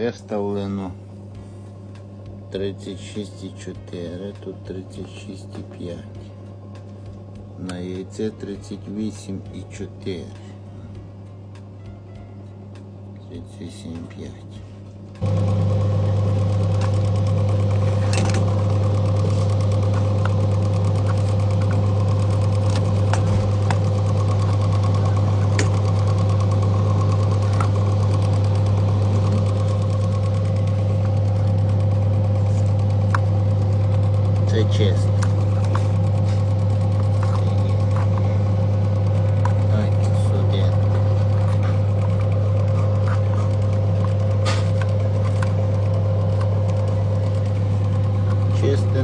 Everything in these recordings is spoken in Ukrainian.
Виставлено 36,4, тут 36,5. На яйце 38,4. 37,5. Чесно. Ой, сюди.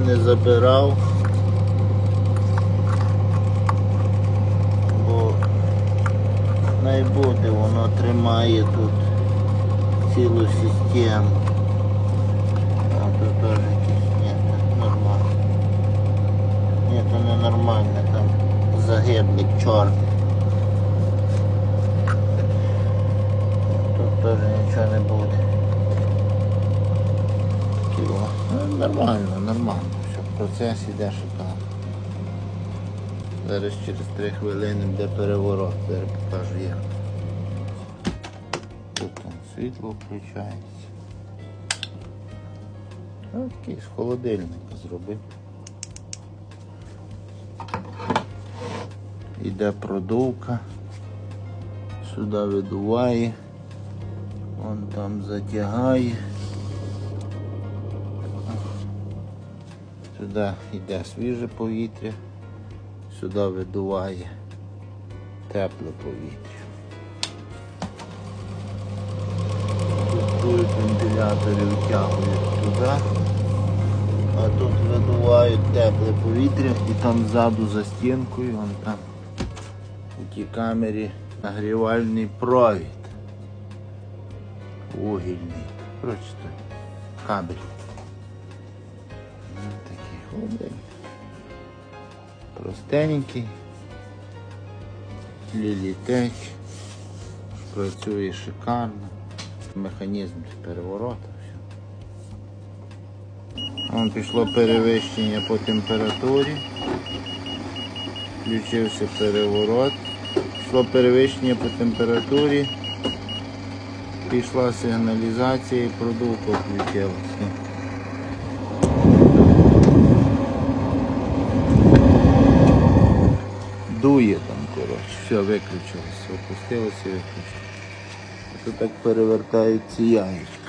Не забирав. Бо най буде, воно тримає тут цілу систему. А тут теж якісь ні, це нормально. Ні, то не нормально, там загиблик чорний. Тут теж нічого не буде. Кіло. Ну, нормально, нормально. Все, процес іде шикарно. Зараз через 3 хвилини буде переворот, зараз покажу як. Тут світло включається. Ну, такий з холодильника зробив. Іде продувка. Сюди видуває. Вон там затягає. Сюди йде свіже повітря, сюди видуває тепле повітря. Тут вентилятори витягують туди, а тут видувають тепле повітря і там ззаду за стінкою, вон там у тій камері нагрівальний провід. Вугільний. Коротше, кабель. Ну, такий холодильник. Простенький. Лілітеч. Працює шикарно. Механізм переворота. Вон пішло перевищення по температурі. Включився переворот. Пішло перевищення по температурі. Пішла сигналізація і продувка включилася. Дує там, коротше. Все, виключилося. Опустилося виключилося. Тут так перевертаються яєчки.